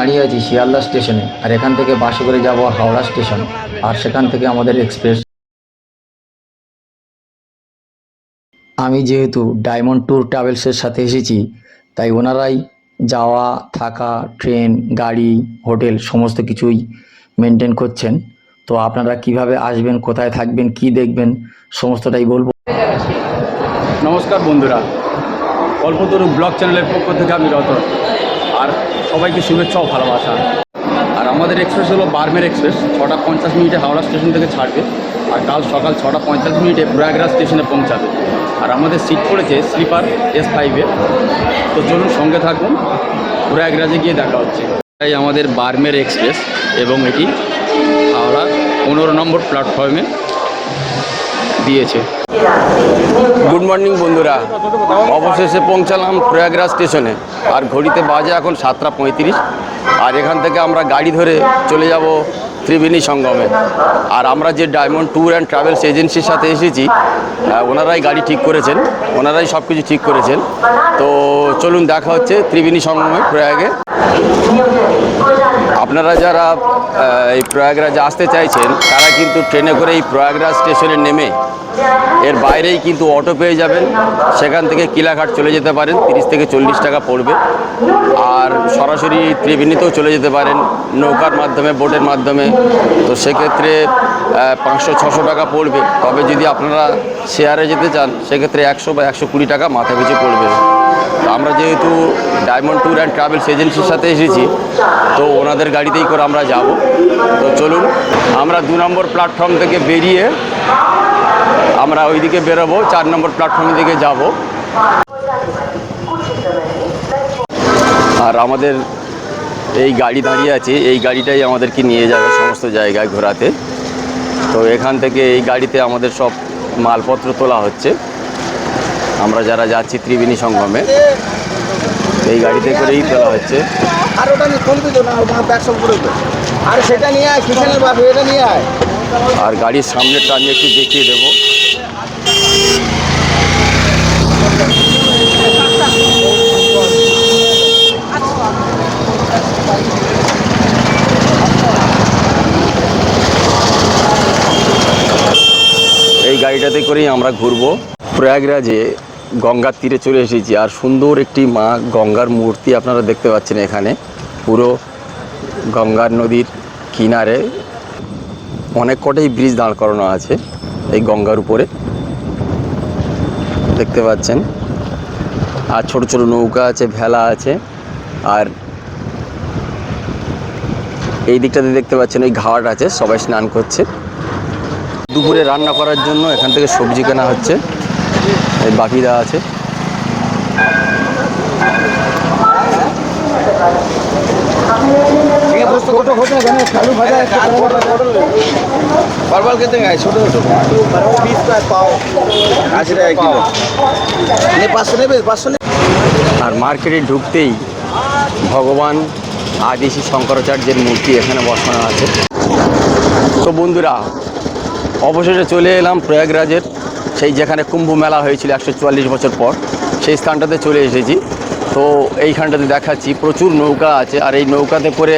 দাঁড়িয়ে আছি শিয়ালদা স্টেশনে। আর এখান থেকে বাসে করে যাব হাওড়া স্টেশন। আর সেখান থেকে আমাদের এক্সপ্রেস। আমি যেহেতু ডায়মন্ড ট্যুর ট্রাভেলসের সাথে এসেছি, তাই ওনারাই যাওয়া, থাকা, ট্রেন, গাড়ি, হোটেল সমস্ত কিছুই মেনটেন করছেন। তো আপনারা কীভাবে আসবেন, কোথায় থাকবেন, কি দেখবেন, সমস্তটাই বলব। নমস্কার বন্ধুরা। কল্পতরু ব্লগ চ্যানেলের পক্ষ থেকে আমি রতন। আর সবাইকে শুভেচ্ছা ও ভালোবাসা। আর আমাদের এক্সপ্রেস হলো বার্মের এক্সপ্রেস ছটা পঞ্চাশ মিনিটে হাওড়া স্টেশন থেকে ছাড়বে। আর কাল সকাল ছটা পঞ্চাশ মিনিটে প্রয়াগরাজ স্টেশনে পৌঁছাবে। আর আমাদের সিট পড়েছে স্লিপার এস ফাইভে তো চলুন সঙ্গে থাকুন, প্রয়াগরাজে গিয়ে দেখা হচ্ছে। তাই আমাদের বার্মের এক্সপ্রেস এবং এটি হাওড়া পনেরো নম্বর প্ল্যাটফর্মে দিয়েছে। গুড মর্নিং বন্ধুরা। অবশেষে পৌঁছালাম প্রয়াগরাজ স্টেশনে। আর ঘড়িতে বাজে এখন সাতটা পঁয়ত্রিশ। আর এখান থেকে আমরা গাড়ি ধরে চলে যাব ত্রিবেণী সঙ্গমে। আর আমরা যে ডায়মন্ড ট্যুর অ্যান্ড ট্রাভেলস এজেন্সির সাথে এসেছি ওনারাই গাড়ি ঠিক করেছেন। ওনারাই সব কিছু ঠিক করেছেন। তো চলুন দেখা হচ্ছে ত্রিবেণী সঙ্গমে, প্রয়াগে। আপনারা যারা এই প্রয়াগরাজে আসতে চাইছেন, তারা কিন্তু ট্রেনে করে এই প্রয়াগরাজ স্টেশনে নেমে এর বাইরেই কিন্তু অটো পেয়ে যাবেন। সেখান থেকে কিলাঘাট চলে যেতে পারেন, তিরিশ থেকে চল্লিশ টাকা পড়বে। আর সরাসরি ত্রিবেণীতেও চলে যেতে পারেন, নৌকার মাধ্যমে, বোটের মাধ্যমে। তো সেক্ষেত্রে পাঁচশো, ছশো টাকা পড়বে। তবে যদি আপনারা শেয়ারে যেতে চান, সেক্ষেত্রে একশো বা একশো কুড়ি টাকা মাথা পিছু পড়বে। আমরা যেহেতু ডায়মন্ড ট্যুর অ্যান্ড ট্রাভেলস এজেন্সির সাথে এসেছি, তো ওনাদের গাড়িতেই করে আমরা যাব। তো চলুন, আমরা দু নম্বর প্ল্যাটফর্ম থেকে বেরিয়ে আমরা ওইদিকে বেরোবো, চার নম্বর প্ল্যাটফর্মের দিকে যাব। আর আমাদের এই গাড়ি দাঁড়িয়ে আছে, এই গাড়িটাই আমাদেরকে নিয়ে যাবে সমস্ত জায়গায় ঘোরাতে। তো এখান থেকে এই গাড়িতে আমাদের সব মালপত্র তোলা হচ্ছে। আমরা যারা যাচ্ছি ত্রিবেণী সঙ্গমে, এই গাড়িতে করেই তোলা হচ্ছে। আর ওটা নিয়ে আর সেটা নিয়ে আয় কিষানের বাপু এটা নিয়ে আয়। আর গাড়ির সামনেটা আমি একটু দেখিয়ে দেবো। এই গাড়িটাতে করেই আমরা ঘুরবো। প্রয়াগরাজে গঙ্গার তীরে চলে এসেছি আর সুন্দর একটি মা গঙ্গার মূর্তি আপনারা দেখতে পাচ্ছেন এখানে। পুরো গঙ্গার নদীর কিনারে অনেক কটাই ব্রিজ দাঁড় করানো আছে এই গঙ্গার উপরে। দেখতে পাচ্ছেন। আর ছোট ছোট নৌকা আছে, ভেলা আছে। আর এই দিকটাতে দেখতে পাচ্ছেন ওই ঘাট আছে, সবাই স্নান করছে। দুপুরে রান্না করার জন্য এখান থেকে সবজি কেনা হচ্ছে। এই বাপিদা আছে। ছোট ছোট পাঁচশো নেবে পাঁচশো আর মার্কেটে ঢুকতেই ভগবান আদিশী শঙ্করাচার্যের মূর্তি এখানে বসানো আছে তো বন্ধুরা অবশেষে চলে এলাম প্রয়াগরাজের সেই যেখানে কুম্ভ মেলা হয়েছিল একশো চুয়াল্লিশ বছর পর সেই স্থানটাতে চলে এসেছি তো এইখানটাতে দেখাচ্ছি প্রচুর নৌকা আছে আর এই নৌকাতে করে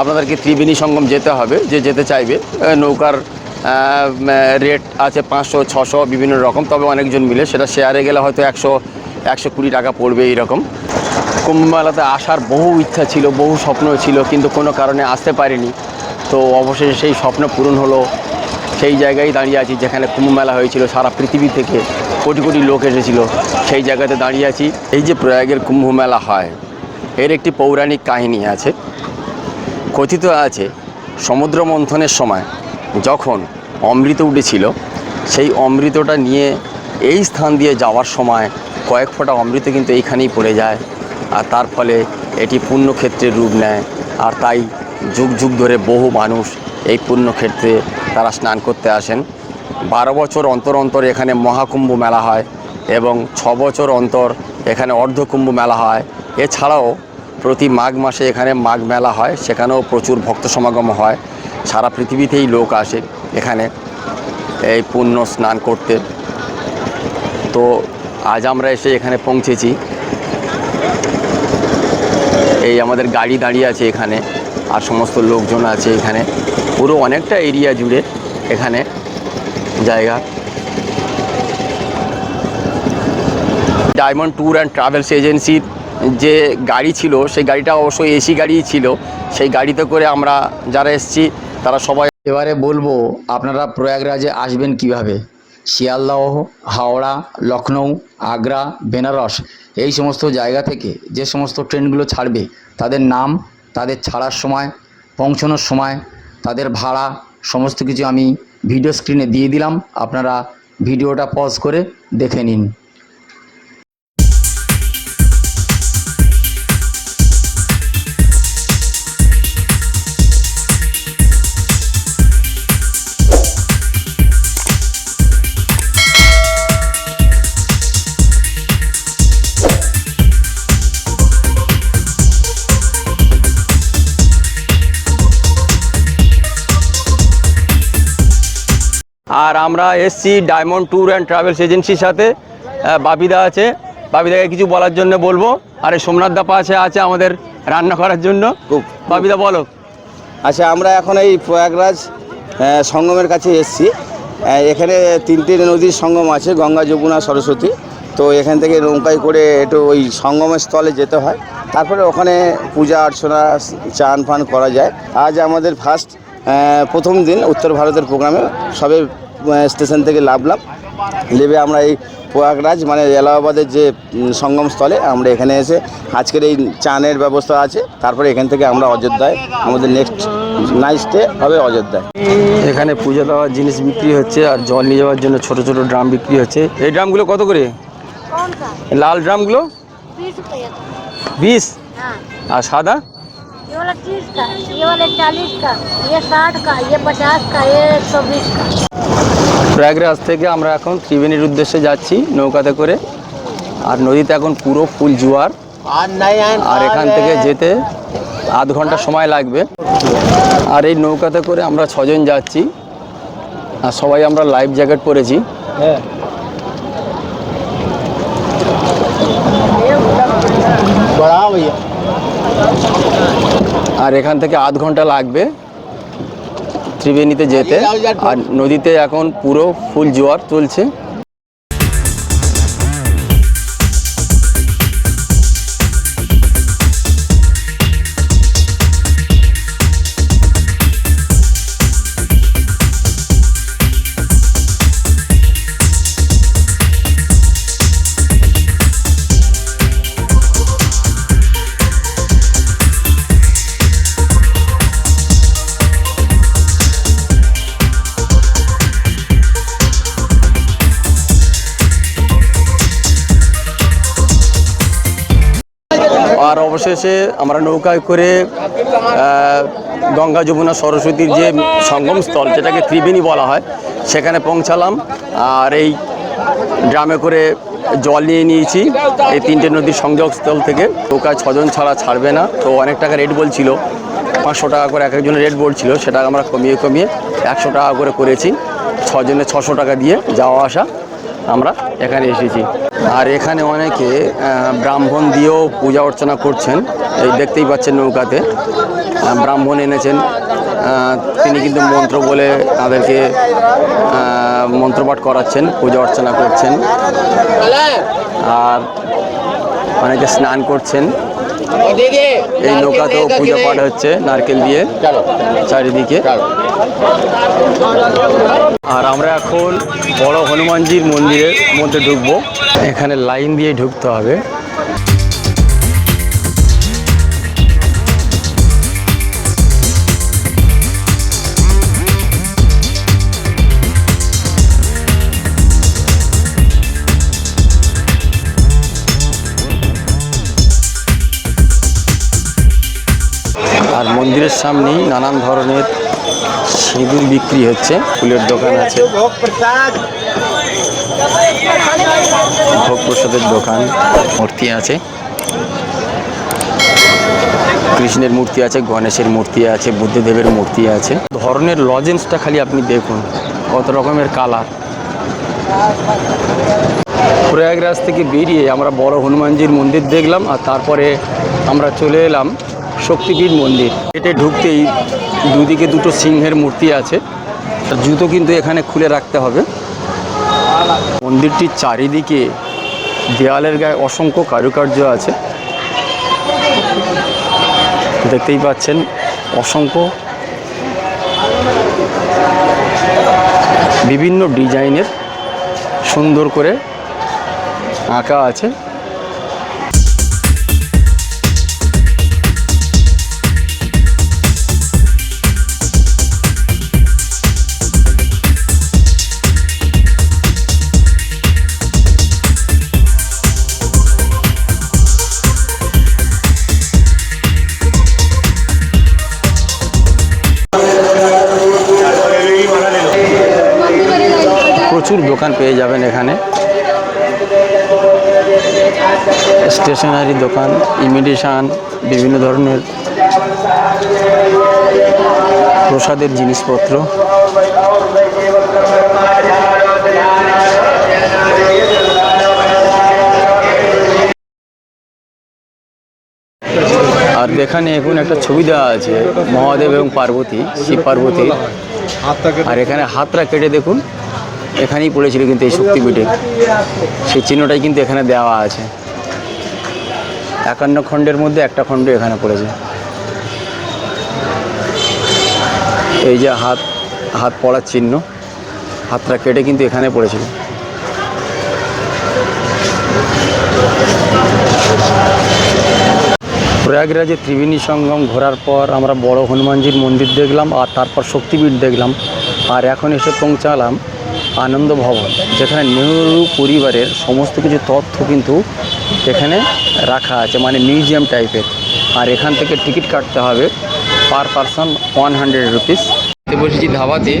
আপনাদেরকে ত্রিবেণী সঙ্গম যেতে হবে, যে যেতে চাইবে। নৌকার রেট আছে পাঁচশো, ছশো, বিভিন্ন রকম। তবে অনেকজন মিলে সেটা শেয়ারে গেলে হয়তো একশো একশো কুড়ি টাকা পড়বে এইরকম। কুম্ভ মেলাতে আসার বহু ইচ্ছা ছিল, বহু স্বপ্ন ছিল, কিন্তু কোনো কারণে আসতে পারিনি। তো অবশেষে সেই স্বপ্ন পূরণ হলো। সেই জায়গায় দাঁড়িয়ে আছি যেখানে কুম্ভমেলা হয়েছিল সারা পৃথিবী থেকে। কোটি কোটি লোক এসেছিল সেই জায়গাতে দাঁড়িয়ে আছি। এই যে প্রয়াগের কুম্ভমেলা হয়, এর একটি পৌরাণিক কাহিনী আছে। কথিত আছে সমুদ্র মন্থনের সময় যখন অমৃত উঠেছিল, সেই অমৃতটা নিয়ে এই স্থান দিয়ে যাওয়ার সময় কয়েক ফোঁটা অমৃত কিন্তু এইখানেই পড়ে যায় আর তার ফলে এটি পুণ্যক্ষেত্রের রূপ নেয় আর তাই যুগ যুগ ধরে বহু মানুষ এই পুণ্যক্ষেত্রে তারা স্নান করতে আসেন। বারো বছর অন্তর অন্তর এখানে মহাকুম্ভ মেলা হয় এবং ছ বছর অন্তর এখানে অর্ধকুম্ভ মেলা হয়। এছাড়াও প্রতি মাঘ মাসে এখানে মাঘ মেলা হয়, সেখানেও প্রচুর ভক্ত সমাগম হয়। সারা পৃথিবীতেই লোক আসে এখানে এই পুণ্য স্নান করতে। তো আজ আমরা এসে এখানে পৌঁছেছি। এই আমাদের গাড়ি দাঁড়িয়ে আছে এখানে, আর সমস্ত লোকজন আছে এখানে। পুরো অনেকটা এরিয়া জুড়ে এখানে জায়গা। ডায়মন্ড ট্যুর অ্যান্ড ট্রাভেলস এজেন্সির যে গাড়ি ছিল, সেই গাড়িটা অবশ্যই এসি গাড়িই ছিল। সেই গাড়িতে করে আমরা যারা এসেছি, তারা সবাই এবারে বলব, আপনারা প্রয়াগরাজে আসবেন কীভাবে? শিয়ালদহ, হাওড়া লখনৌ আগ্রা, বেনারস, এই সমস্ত জায়গা থেকে যে সমস্ত ট্রেনগুলো ছাড়বে, তাদের নাম, তাদের ছাড়ার সময়, পৌঁছানোর সময়, তাদের ভাড়া, সমস্ত কিছু আমি ভিডিও স্ক্রিনে দিয়ে দিলাম। আপনারা ভিডিওটা পজ করে দেখে নিন। আর আমরা এসছি ডায়মন্ড ট্যুর অ্যান্ড ট্রাভেলস এজেন্সির সাথে বাপিদা আছে। বাপিদাকে কিছু বলার জন্য বলব। আর সোমনাথ দা পাশে আছে আমাদের রান্না করার জন্য। খুব বাপিদা বলো। আচ্ছা আমরা এখন এই প্রয়াগরাজ সঙ্গমের কাছে এসেছি। এখানে তিনটে নদীর সঙ্গম আছে গঙ্গা যমুনা সরস্বতী। তো এখান থেকে নৌকায় করে একটু ওই সঙ্গমের স্থলে যেতে হয়। তারপরে ওখানে পূজা অর্চনা চান ফান করা যায়। আজ আমাদের ফার্স্ট প্রথম দিন উত্তর ভারতের প্রোগ্রামে সবে স্টেশন থেকে নামলাম নেবে আমরা এই প্রয়াগরাজ মানে এলাহাবাদের যে উম, সঙ্গম স্থলে আমরা এখানে এসে আজকের এই চানের ব্যবস্থা আছে তারপরে এখান থেকে আমরা অযোধ্যায় আমাদের নেক্সট নাইট স্টে হবে অযোধ্যায় এখানে পুজো দেওয়ার জিনিস বিক্রি হচ্ছে আর জল নিয়ে যাওয়ার জন্য ছোট ছোট ড্রাম বিক্রি হচ্ছে এই ড্রামগুলো কত করে कौन सा লাল ড্রামগুলো बीस रुपये का বিশ हाँ আর সাদা ये वाला तीस का ये वाला चालीस का ये साठ का ये पचास का ये एक सौ बीस का প্রয়াগরাজ থেকে আমরা এখন ত্রিবেণীর উদ্দেশ্যে যাচ্ছি নৌকাতে করে। আর নদীতে এখন পুরো ফুল জোয়ার। আর এখান থেকে যেতে আধ ঘণ্টা সময় লাগবে। আর এই নৌকাতে করে আমরা ছজন যাচ্ছি। আর সবাই আমরা লাইফ জ্যাকেট পরেছি। আর এখান থেকে আধ ঘণ্টা লাগবে। ত্রিবেণীতে যেতে। আর নদীতে এখন পুরো ফুল জোয়ার চলছে। অবশেষে আমরা নৌকায় করে গঙ্গা যমুনা সরস্বতীর যে সঙ্গম স্থল যেটাকে ত্রিবেণী বলা হয়, সেখানে পৌঁছালাম। আর এই ড্রামে করে জল নিয়ে নিয়েছি। এই তিনটে নদীর সংযোগস্থল থেকে। নৌকায় ছজন ছাড়া ছাড়বে না। তো অনেক টাকা রেট বলছিল। পাঁচশো টাকা করে এক একজনের রেট বলছিল। সেটা আমরা কমিয়ে কমিয়ে একশো টাকা করে করেছি। ছজনে ছশো টাকা দিয়ে যাওয়া আসা। আমরা এখানে এসেছি। আর এখানে অনেকে ব্রাহ্মণ দিয়েও পূজা অর্চনা করছেন। এই দেখতেই পাচ্ছেন নৌকাতে। ব্রাহ্মণ এনেছেন। তিনি কিন্তু মন্ত্র বলে তাদেরকে মন্ত্রপাঠ করাচ্ছেন, পূজা অর্চনা করছেন। আর অনেকে স্নান করছেন। এই নৌকাতেও পূজা পাঠ হচ্ছে নারকেল দিয়ে চারিদিকে। আর আমরা এখন বড় হনুমানজির মন্দিরের মধ্যে ঢুকবো। এখানে লাইন দিয়ে ঢুকতে হবে। মন্দিরের সামনেই নানান ধরনের সিঁদুর বিক্রি হচ্ছে। ফুলের দোকান আছে। ভোগ প্রসাদের দোকান, মূর্তি আছে। কৃষ্ণের মূর্তি আছে, গণেশের মূর্তি আছে, বুদ্ধদেবের মূর্তি আছে। ধরনের লজেন্সটা খালি আপনি দেখুন, কত রকমের কালার। প্রয়াগরাজ থেকে বেরিয়ে আমরা বড় হনুমানজির মন্দির দেখলাম আর তারপরে আমরা চলে এলাম শক্তিপীঠ মন্দির। এতে ঢুকতেই দুদিকে দুটো সিংহের মূর্তি আছে। জুতো কিন্তু এখানে খুলে রাখতে হবে। মন্দিরটির চারিদিকে দেয়ালের গায়ে অসংখ্য কারুকার্য আছে। দেখতেই পাচ্ছেন, অসংখ্য বিভিন্ন ডিজাইনের সুন্দর করে আঁকা আছে। প্রচুর দোকান পেয়ে যাবেন এখানে। স্টেশনারি দোকান, ইমিটেশন, বিভিন্ন ধরনের প্রসাদের জিনিসপত্র। আর এখানে এখন একটা ছবি দেওয়া আছে, মহাদেব এবং পার্বতী, শিব পার্বতী। আর এখানে হাতটা কেটে দেখুন। এখানেই পড়েছিল কিন্তু এই শক্তিপীঠে সেই চিহ্নটাই কিন্তু এখানে দেওয়া আছে। একান্ন খণ্ডের মধ্যে একটা খণ্ড এখানে পড়েছে। এই যে হাত হাত পড়ার চিহ্ন, হাতটা কেটে কিন্তু এখানে পড়েছিল। প্রয়াগরাজে ত্রিবেণী সঙ্গম ঘোরার পর আমরা বড় হনুমানজির মন্দির দেখলাম আর তারপর শক্তিপীঠ দেখলাম। আর এখন এসে পৌঁছালাম আনন্দ ভবন যেখানে নেহরু পরিবারের সমস্ত কিছু তথ্য কিন্তু এখানে রাখা আছে মানে মিউজিয়াম টাইপের। আর এখান থেকে টিকিট কাটতে হবে per person one hundred rupees. বসেছি ধাবাতে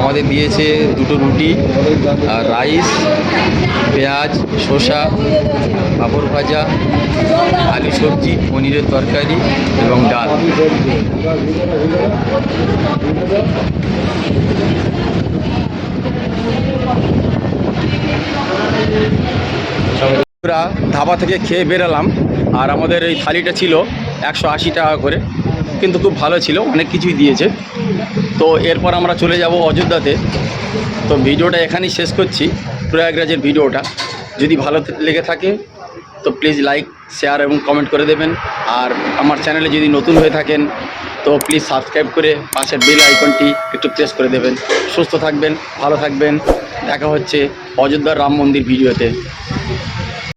আমাদের দিয়েছে দুটো রুটি, আর রাইস, পেঁয়াজ, শসা, পাঁপড় ভাজা, আলু সবজি, পনিরের তরকারি এবং ডাল। আমরা ধাবা থেকে খেয়ে বেরালাম, আর আমাদের এই থালিটা ছিল একশো আশি টাকা করে, কিন্তু খুব ভালো ছিল, অনেক কিছুই দিয়েছে। তো এরপর আমরা চলে যাব অযোধ্যাতে। তো ভিডিওটা এখানেই শেষ করছি, প্রয়াগরাজের ভিডিওটা। যদি ভালো লেগে থাকে, তো প্লিজ লাইক শেয়ার এবং কমেন্ট করে দেবেন। আর আমার চ্যানেলে যদি নতুন হয়ে থাকেন তো প্লিজ সাবস্ক্রাইব করে পাশের বেল আইকনটি একটু প্রেস করে দেবেন। সুস্থ থাকবেন, ভালো থাকবেন। দেখা হচ্ছে অযোধ্যার রাম মন্দির ভিডিওতে